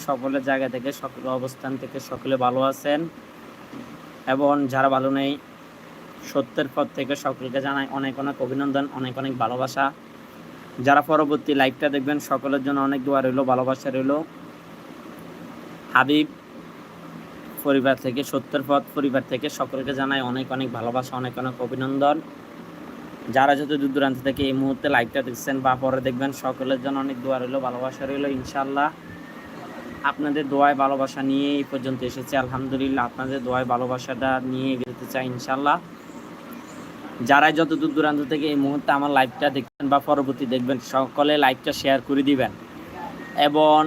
সকলের জায়গা থেকে সকল অবস্থান থেকে সকলে ভালো আছেন। এবং যারা ভালো নেই, সত্যের পথ থেকে সকলকে জানাই অনেক অনেক অভিনন্দন, অনেক অনেক ভালোবাসা। যারা পরবর্তী লাইভটা দেখবেন, সকলের জন্য অনেক দোয়া রইল, ভালোবাসা রইল। হাবিব, পরিবার থেকে, সত্যের পথ পরিবার থেকে সকলকে জানাই অনেক অনেক ভালোবাসা, অনেক অনেক অভিনন্দন। যারা যত দূর দূরান্ত থেকে এই মুহূর্তে লাইভটা দেখছেন বা পরে দেখবেন, সকলের জন্য অনেক দোয়া রইল, ভালোবাসা রইল ইনশাল্লাহ আপনাদের দোয়ায় ভালোবাসা নিয়ে এই পর্যন্ত এসেছে। আলহামদুলিল্লাহ, আপনাদের দোয়ায় ভালোবাসাটা নিয়ে যেতে চাই ইনশাল্লাহ যারাই যত দূর দূরান্ত থেকে এই মুহূর্তে আমার লাইভটা দেখবেন বা পরবর্তী দেখবেন, সকলে লাইভটা শেয়ার করে দিবেন। এবং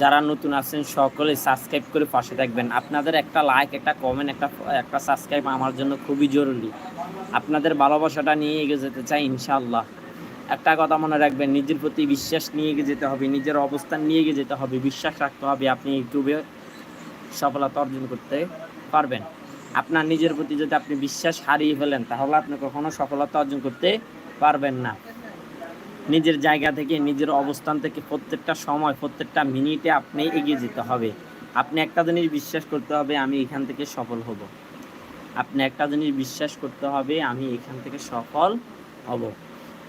যারা নতুন আছেন, সকলে সাবস্ক্রাইব করে পাশে থাকবেন। আপনাদের একটা লাইক, একটা কমেন্ট একটা একটা সাবস্ক্রাইব আমার জন্য খুবই জরুরি। আপনাদের ভালোবাসাটা নিয়ে এগিয়ে যেতে চাই ইনশাল্লাহ একটা কথা মনে রাখবেন, নিজের প্রতি বিশ্বাস নিয়ে এগিয়ে যেতে হবে, নিজের অবস্থান নিয়ে এগিয়ে যেতে হবে, বিশ্বাস রাখতে হবে আপনি ইউটিউবে সফলতা অর্জন করতে পারবেন। আপনার নিজের প্রতি যদি আপনি বিশ্বাস হারিয়ে ফেলেন, তাহলে আপনি কখনো সফলতা অর্জন করতে পারবেন না। নিজের জায়গা থেকে, নিজের অবস্থান থেকে প্রত্যেকটা সময়, প্রত্যেকটা মিনিটে আপনি এগিয়ে যেতে হবে। আপনি একটা জিনিস বিশ্বাস করতে হবে, আমি এখান থেকে সফল হব। আপনি একটা জিনিস বিশ্বাস করতে হবে, আমি এখান থেকে সফল হব।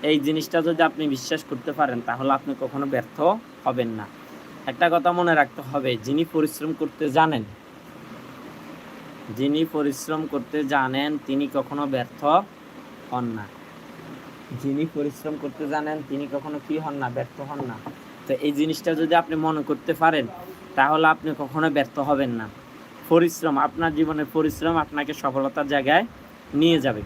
এই জিনিসটা যদি আপনি বিশ্বাস করতে পারেন, তাহলে আপনি কখনো ব্যর্থ হবেন না। একটা কথা মনে রাখতে হবে, যিনি পরিশ্রম করতে জানেন, যিনি পরিশ্রম করতে জানেন, তিনি কখনো ব্যর্থ হন না। যিনি পরিশ্রম করতে জানেন, তিনি কখনো কি হন না, ব্যর্থ হন না। তো এই জিনিসটা যদি আপনি মনে করতে পারেন, তাহলে আপনি কখনো ব্যর্থ হবেন না। পরিশ্রম, আপনার জীবনের পরিশ্রম আপনাকে সফলতার জায়গায় নিয়ে যাবে।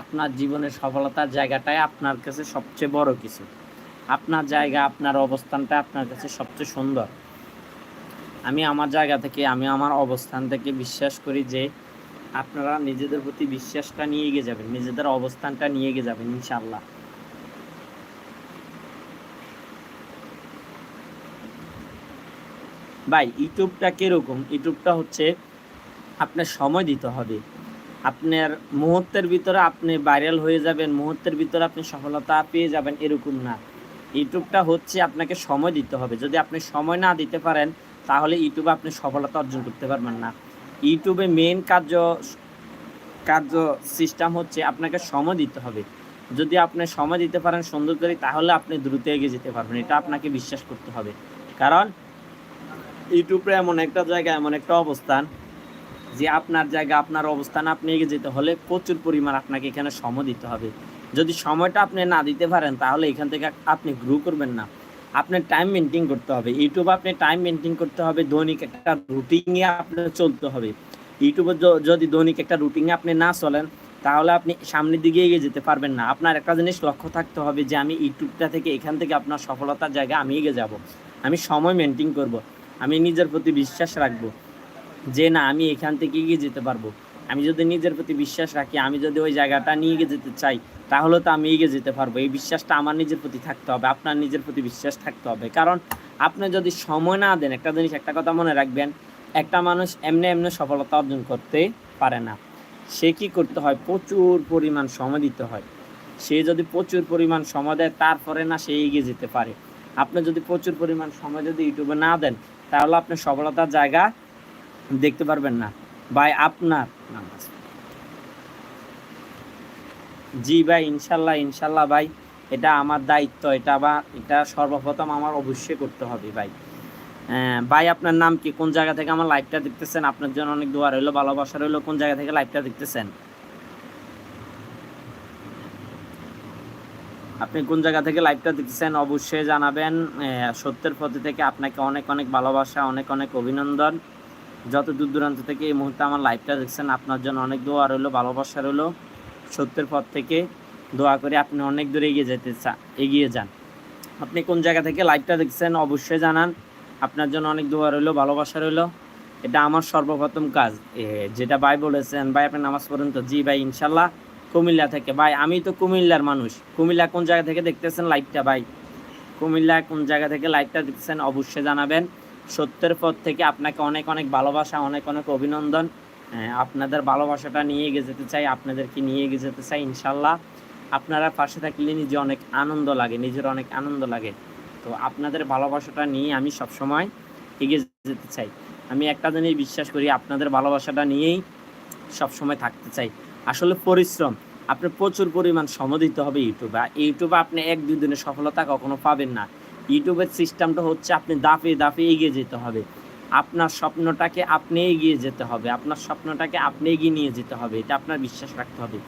আপনার জীবনের সফলতার জায়গাটাই আপনার কাছে সবচেয়ে বড় কিছু। আপনার জায়গা, আপনার অবস্থানটা আপনার কাছে সবচেয়ে সুন্দর। আমি আমার জায়গা থেকে, আমি আমার অবস্থান থেকে বিশ্বাস করি যে আপনারা নিজেদের প্রতি বিশ্বাসটা নিয়ে গিয়ে যাবেন, নিজেদের অবস্থানটা নিয়ে গিয়ে যাবেন ইনশাল্লাহ ভাই, ইউটিউবটা কীরকম? ইউটিউবটা হচ্ছে আপনার সময় দিতে হবে। আপনার মুহূর্তের ভিতরে আপনি ভাইরাল হয়ে যাবেন, মুহূর্তের ভিতরে আপনি সফলতা পেয়ে যাবেন এরকম না। ইউটিউবটা হচ্ছে আপনাকে সময় দিতে হবে। যদি আপনি সময় না দিতে পারেন, তাহলে ইউটিউবে আপনি সফলতা অর্জন করতে পারবেন না। ইউটিউবে মেন কার্য কার্য সিস্টেম হচ্ছে আপনাকে সময় দিতে হবে। যদি আপনি সময় দিতে পারেন সুন্দর করে তাহলে আপনি দ্রুত এগিয়ে যেতে পারবেন। এটা আপনাকে বিশ্বাস করতে হবে। কারণ ইউটিউবে এমন একটা জায়গা, এমন একটা অবস্থান যে আপনার জায়গা, আপনার অবস্থান আপনি এগিয়ে যেতে হলে প্রচুর পরিমাণ আপনাকে এখানে সময় দিতে হবে। যদি সময়টা আপনি না দিতে পারেন, তাহলে এখান থেকে আপনি গ্রো করবেন না। আপনার টাইম মেনটেন করতে হবে। ইউটিউবে আপনি টাইম মেনটেন করতে হবে। দৈনিক একটা রুটিনে আপনার চলতে হবে। ইউটিউবে যদি দৈনিক একটা রুটিনে আপনি না চলেন, তাহলে আপনি সামনের দিকে এগিয়ে যেতে পারবেন না। আপনার একটা জিনিস লক্ষ্য থাকতে হবে যে, আমি ইউটিউবটা থেকে এখান থেকে আপনার সফলতার জায়গায় আমি এগিয়ে যাব। আমি সময় মেনটেন করব। আমি নিজের প্রতি বিশ্বাস রাখব। যে না, আমি এখান থেকে এগিয়ে যেতে পারব। আমি যদি নিজের প্রতি বিশ্বাস রাখি, আমি যদি ওই জায়গাটা নিয়ে এগিয়ে যেতে চাই, তাহলে তো আমি এগিয়ে যেতে পারব। এই বিশ্বাসটা আমার নিজের প্রতি থাকতে হবে, আপনার নিজের প্রতি বিশ্বাস থাকতে হবে। কারণ আপনি যদি সময় না দেন, একটা জিনিস, একটা কথা মনে রাখবেন, একটা মানুষ এমনি এমনি সফলতা অর্জন করতে পারে না। সে কি করতে হয়? প্রচুর পরিমাণ সময় দিতে হয়। সে যদি প্রচুর পরিমাণ সময় দেয়, তারপরে না সে এগিয়ে যেতে পারে। আপনি যদি প্রচুর পরিমাণ সময় যদি ইউটিউবে না দেন, তাহলে আপনি সফলতার জায়গা দেখতে পারবেন না। ভাই, আপনার নামাজ। জি ভাই, ইনশাল্লাহ ইনশাল্লাহ ভাই, এটা আমার দায়িত্ব, এটা বা, এটা সর্বপ্রথম আমার অবশ্যই করতে হবে ভাই। ভাই, আপনার নাম কি? কোন জায়গা থেকে আমার লাইভটা দেখতেছেন? আপনার জন্য অনেক দোয়া রইল, ভালোবাসা রইল, কোন জায়গা থেকে লাইভটা দেখতেছেন? আপনি কোন জায়গা থেকে লাইভটা দেখতেছেন? অবশ্যই জানাবেন। সত্যের প্রতি থেকে আপনাকে অনেক অনেক ভালোবাসা, অনেক অনেক অভিনন্দন। যত দূর দূরান্ত থেকে এই মুহূর্তে আমার লাইভটা দেখছেন, আপনার জন্য অনেক দোয়া রইল, ভালোবাসা রইল। সত্যের পথ থেকে দোয়া করে আপনি অনেক দূরে এগিয়ে যেতে চা, এগিয়ে যান। আপনি কোন জায়গা থেকে লাইভটা দেখছেন অবশ্যই জানান। আপনার জন্য অনেক দোয়া রইল, ভালোবাসা রইল। এটা আমার সর্বপ্রথম কাজ। যেটা ভাই বলেছেন, ভাই, আপনি নামাজ পড়েন তো? জি ভাই, ইনশাল্লাহ। কুমিল্লা থেকে। ভাই, আমি তো কুমিল্লার মানুষ। কুমিল্লা কোন জায়গা থেকে দেখতেছেন লাইভটা ভাই? কুমিল্লা কোন জায়গা থেকে লাইভটা দেখতেছেন অবশ্যই জানাবেন। সত্যের পথ থেকে আপনাকে অনেক অনেক ভালোবাসা, অনেক অনেক অভিনন্দন। আপনাদের ভালোবাসাটা নিয়ে এগিয়ে যেতে চাই, আপনাদেরকে নিয়ে এগিয়ে যেতে চাই, ইনশাল্লাহ। আপনারা পাশে থাকলে নিজে অনেক আনন্দ লাগে, নিজের অনেক আনন্দ লাগে। তো আপনাদের ভালোবাসাটা নিয়ে আমি সবসময় এগিয়ে যেতে চাই। আমি একটা জিনিস বিশ্বাস করি, আপনাদের ভালোবাসাটা নিয়েই সবসময় থাকতে চাই। আসলে পরিশ্রম, আপনি প্রচুর পরিমাণ সময় দিতে হবে ইউটিউবে। ইউটিউবে আপনি এক দুই দিনের সফলতা কখনো পাবেন না। ইউটিউবের সিস্টেমটা হচ্ছে আপনি দাফে দাফে এগিয়ে যেতে হবে। আপনার স্বপ্নটাকে আপনি এগিয়ে যেতে হবে। আপনার স্বপ্নটাকে আপনি এগিয়ে নিয়ে যেতে হবে। এটা আপনার বিশ্বাস রাখতে হবে।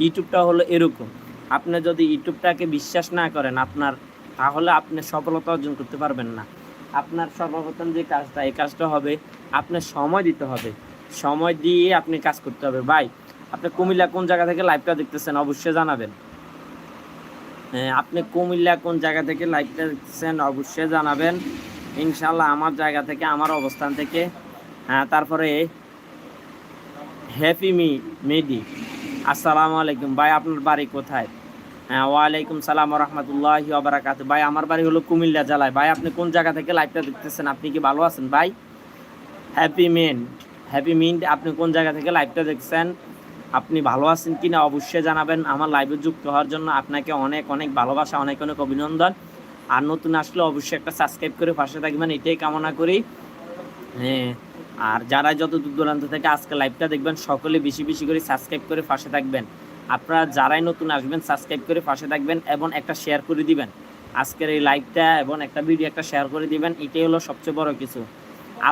ইউটিউবটা হলো এরকম। আপনি যদি ইউটিউবটাকে বিশ্বাস না করেন, আপনার তাহলে আপনি সফলতা অর্জন করতে পারবেন না। আপনার সর্বপ্রথম যে কাজটা, এই কাজটা হবে আপনার সময় দিতে হবে। সময় দিয়ে আপনি কাজ করতে হবে। ভাই, আপনি কুমিল্লা কোন জায়গা থেকে লাইভটা দেখতেছেন, অবশ্যই জানাবেন। আপনি কুমিল্লা কোন জায়গা থেকে লাইভটা দেখতেছেন অবশ্যই জানাবেন। ইনশাল্লাহ আমার জায়গা থেকে, আমার অবস্থান থেকে। হ্যাঁ তারপরে হ্যাপি মি মেডি আসসালামু আলাইকুম। ভাই, আপনার বাড়ি কোথায়? হ্যাঁ ওয়ালাইকুম সালাম রহমতুল্লাহ বারাকাত। ভাই, আমার বাড়ি হলো কুমিল্লা জেলায়। ভাই, আপনি কোন জায়গা থেকে লাইভটা দেখতেছেন? আপনি কি ভালো আছেন? ভাই হ্যাপি মিন্ট হ্যাপি মিন্ট আপনি কোন জায়গা থেকে লাইভটা দেখছেন? আপনি ভালো আছেন কি না অবশ্যই জানাবেন। আমার লাইভে যুক্ত হওয়ার জন্য আপনাকে অনেক অনেক ভালোবাসা, অনেক অনেক অভিনন্দন। আর নতুন আসলে অবশ্যই একটা সাবস্ক্রাইব করে পাশে থাকবেন, এটাই কামনা করি। হ্যাঁ আর যারা যত দূর দূরান্ত থেকে আজকে লাইভটা দেখবেন, সকলে বেশি বেশি করে সাবস্ক্রাইব করে পাশে থাকবেন। আপনারা যারাই নতুন আসবেন সাবস্ক্রাইব করে পাশে থাকবেন এবং একটা শেয়ার করে দিবেন। আজকের এই লাইভটা এবং একটা ভিডিও একটা শেয়ার করে দিবেন, এটাই হলো সবচেয়ে বড় কিছু।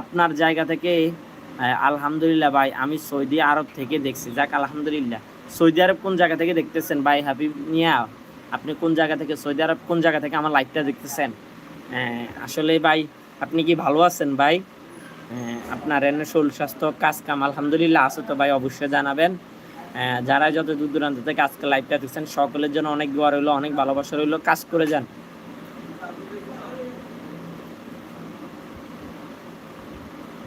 আপনার জায়গা থেকে আলহামদুলিল্লাহ ভাই, আমি সৌদি আরব থেকে দেখছি। যাক, আলহামদুলিল্লাহ। সৌদি আরব কোন জায়গা থেকে দেখতেছেন? ভাই, হাবিব মিয়া, আপনি কোন জায়গা থেকে, সৌদি আরব কোন জায়গা থেকে আমার লাইভটা দেখতেছেন? আসলে ভাই, আপনি কি ভালো আছেন ভাই? আপনার এনে শরীর স্বাস্থ্য কাজ কাম আলহামদুলিল্লাহ আছে তো ভাই, অবশ্যই জানাবেন। যারা যত দূর দূরান্ত থেকে আজকে লাইভটা দেখছেন, সকলের জন্য অনেক দোয়া রইল, অনেক ভালোবাসা রইল। কাজ করে যান।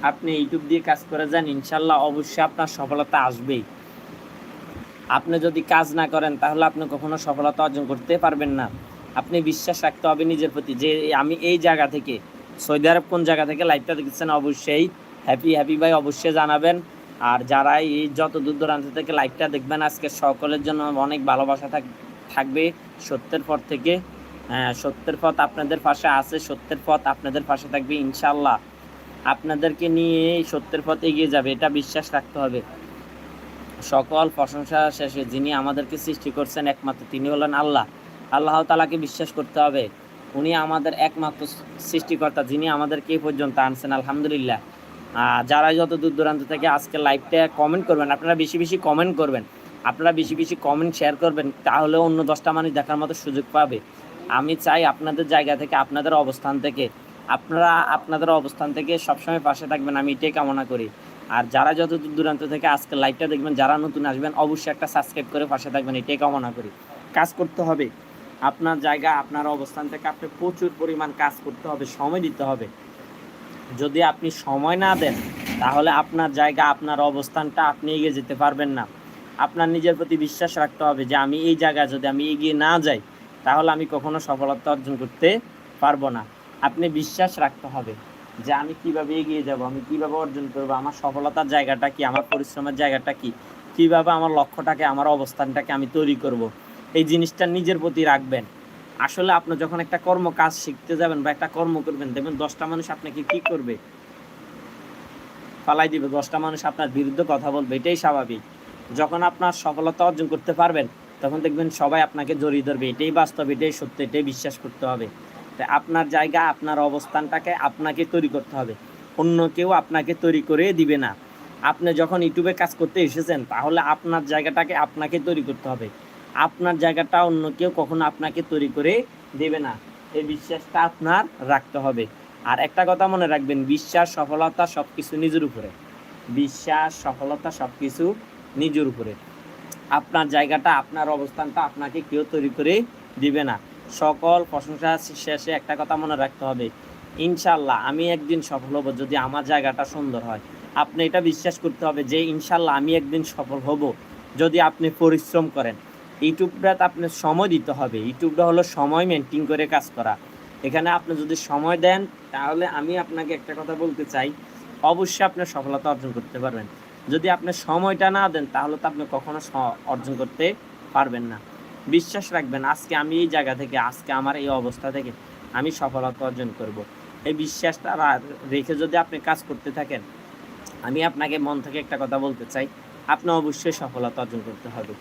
আপনি ইউটিউব দিয়ে কাজ করে যান ইনশাল্লাহ অবশ্যই আপনার সফলতা আসবেই। আপনি যদি কাজ না করেন তাহলে আপনি কখনো সফলতা অর্জন করতে পারবেন না। আপনি বিশ্বাস রাখতে হবে নিজের প্রতি যে আমি এই জায়গা থেকে সৌদি আরব কোন জায়গা থেকে লাইভটা দেখছেন অবশ্যই হ্যাপি হ্যাপি ভাই অবশ্যই জানাবেন। আর যারা এই যত দূর দূরান্ত থেকে লাইভটা দেখবেন আজকে সকলের জন্য অনেক ভালোবাসা থাক থাকবে। সত্যের পর থেকে হ্যাঁ, সত্যের পথ আপনাদের পাশে আছে সত্যের পথ আপনাদের পাশে থাকবে ইনশাল্লাহ। আপনাদেরকে নিয়ে সত্যের পথে এগিয়ে যাবে, এটা বিশ্বাস রাখতে হবে। সকল প্রশংসা শেষে যিনি আমাদেরকে সৃষ্টি করছেন একমাত্র, তিনি হলেন আল্লাহ। আল্লাহ তালাকে বিশ্বাস করতে হবে। উনি আমাদের একমাত্র সৃষ্টিকর্তা, যিনি আমাদেরকে এই পর্যন্ত আনছেন, আলহামদুলিল্লাহ। যারা যত দূর দূরান্ত থেকে আজকে লাইভটা কমেন্ট করবেন, আপনারা বেশি বেশি কমেন্ট করবেন। আপনারা বেশি বেশি কমেন্ট শেয়ার করবেন, তাহলে অন্য দশটা মানুষ দেখার মতো সুযোগ পাবে। আমি চাই আপনাদের জায়গা থেকে, আপনাদের অবস্থান থেকে আপনারা আপনাদের অবস্থান থেকে সবসময় পাশে থাকবেন, আমি এটাই কামনা করি। আর যারা যত দূর দূরান্ত থেকে আজকে লাইভটা দেখবেন, যারা নতুন আসবেন, অবশ্যই একটা সাবস্ক্রাইব করে পাশে থাকবেন, এটাই কামনা করি। কাজ করতে হবে। আপনার জায়গা, আপনার অবস্থান থেকে আপনি প্রচুর পরিমাণ কাজ করতে হবে, সময় দিতে হবে। যদি আপনি সময় না দেন, তাহলে আপনার জায়গা, আপনার অবস্থানটা আপনি এগিয়ে যেতে পারবেন না। আপনার নিজের প্রতি বিশ্বাস রাখতে হবে যে, আমি এই জায়গায় যদি আমি এগিয়ে না যাই, তাহলে আমি কখনো সফলতা অর্জন করতে পারব না। আপনি বিশ্বাস রাখতে হবে যে আমি কীভাবে এগিয়ে যাব, আমি কীভাবে অর্জন করব, আমার সফলতার জায়গাটা কি, আমার পরিশ্রমের জায়গাটা কি, কীভাবে আমার লক্ষ্যটাকে, আমার অবস্থানটাকে আমি তৈরি করব। এই জিনিসটা নিজের প্রতি রাখবেন। আসলে আপনি যখন একটা কর্ম কাজ শিখতে যাবেন বা একটা কর্ম করবেন, দেখবেন দশটা মানুষ আপনাকে কি করবে? ফালাই দিবে। দশটা মানুষ আপনার বিরুদ্ধে কথা বলবে, এটাই স্বাভাবিক। যখন আপনার সফলতা অর্জন করতে পারবেন, তখন দেখবেন সবাই আপনাকে জড়িয়ে ধরবে। এটাই বাস্তব, এটাই সত্য, এটাই বিশ্বাস করতে হবে। তাই আপনার জায়গা, আপনার অবস্থানটাকে আপনাকে তৈরি করতে হবে। অন্য কেউ আপনাকে তৈরি করে দিবে না। আপনি যখন ইউটিউবে কাজ করতে এসেছেন, তাহলে আপনার জায়গাটাকে আপনাকে তৈরি করতে হবে। আপনার জায়গাটা অন্য কেউ কখনো আপনাকে তৈরি করে দেবে না। এই বিশ্বাসটা আপনার রাখতে হবে। আর একটা কথা মনে রাখবেন, বিশ্বাস, সফলতা সব কিছু নিজের উপরে। বিশ্বাস, সফলতা সব কিছু নিজের উপরে। আপনার জায়গাটা, আপনার অবস্থানটা আপনাকে কেউ তৈরি করে দিবে না। সকল প্রশংসা শেষে একটা কথা মনে রাখতে হবে। ইনশাল্লাহ আমি একদিন সফল হব যদি আমার জায়গাটা সুন্দর হয়। আপনি এটা বিশ্বাস করতে হবে যে ইনশাল্লাহ আমি একদিন সফল হব যদি আপনি পরিশ্রম করেন। ইউটিউবটাতে আপনার সময় দিতে হবে। ইউটিউবটা হলো সময় মেনটেন করে কাজ করা। এখানে আপনি যদি সময় দেন, তাহলে আমি আপনাকে একটা কথা বলতে চাই। অবশ্যই আপনি সফলতা অর্জন করতে পারবেন। যদি আপনি সময়টা না দেন, তাহলে তো আপনি কখনো অর্জন করতে পারবেন না। বিশ্বাস রাখবেন, আজকে আমি এই জায়গা থেকে, আজকে আমার এই অবস্থা থেকে আমি সফলতা অর্জন করব। এই বিশ্বাসটা রেখে যদি আপনি কাজ করতে থাকেন, আমি আপনাকে মন থেকে একটা কথা বলতে চাই। আপনি অবশ্যই সফলতা অর্জন করতে হবে।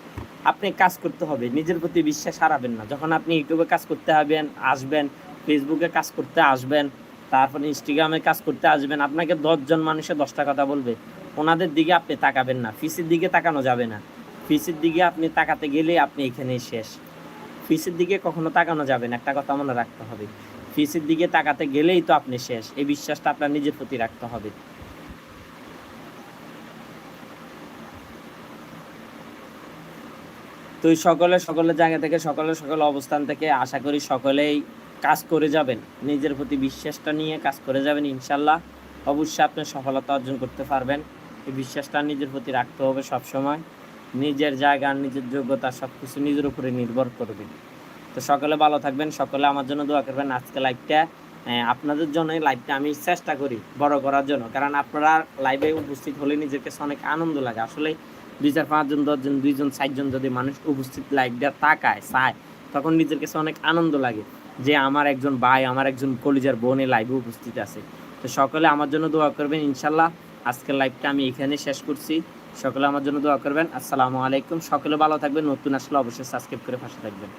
আপনি কাজ করতে হবে, নিজের প্রতি বিশ্বাস হারাবেন না। যখন আপনি ইউটিউবে কাজ করতে হবেন, আসবেন, ফেসবুকে কাজ করতে আসবেন, তারপর ইনস্টাগ্রামে কাজ করতে আসবেন, আপনাকে দশজন মানুষে দশটা কথা বলবে। ওনাদের দিকে আপনি তাকাবেন না, ফিসের দিকে তাকানো যাবে না। ফিসের দিকে আপনি তাকাতে গেলে আপনি এখানেই শেষ। ফিসের দিকে কখনো তাকানো যাবে না, একটা কথা মনে রাখতে হবে। ফিসের দিকে তাকাতে গেলেই তো আপনি শেষ, এই বিশ্বাসটা আপনার নিজের প্রতি রাখতে হবে। তো সকলে সকলের জায়গা থেকে সকলের সকল অবস্থান থেকে আশা করি সকলেই কাজ করে যাবেন। নিজের প্রতি বিশ্বাসটা নিয়ে কাজ করে যাবেন ইনশাল্লাহ। অবশ্যই আপনি সফলতা অর্জন করতে পারবেন। এই বিশ্বাসটা নিজের প্রতি রাখতে হবে সব সময় নিজের জায়গা, নিজের যোগ্যতা সব কিছু নিজের উপরে নির্ভর করবে তো সকলে ভালো থাকবেন, সকলে আমার জন্য দোয়া করবেন। আজকে লাইভটা আপনাদের জন্য লাইভটা আমি চেষ্টা করি বড় করার জন্য। কারণ আপনারা লাইভে উপস্থিত হলে নিজের কাছে অনেক আনন্দ লাগে। আসলে দুই চার পাঁচজন দশজন দুইজন চারজন যদি মানুষ উপস্থিত লাইভটা তাকায়, চায়, তখন নিজের কাছে অনেক আনন্দ লাগে যে আমার একজন ভাই, আমার একজন কলিজার বোন লাইভে উপস্থিত আছে। তো সকলে আমার জন্য দোয়া করবেন। ইনশাল্লাহ আজকের লাইভটা আমি এখানে শেষ করছি। সকলে আমার জন্য দোয়া করবেন। আসসালামু আলাইকুম। সকলে ভালো থাকবেন। নতুন আসলে অবশ্যই সাবস্ক্রাইব করে পাশে থাকবেন।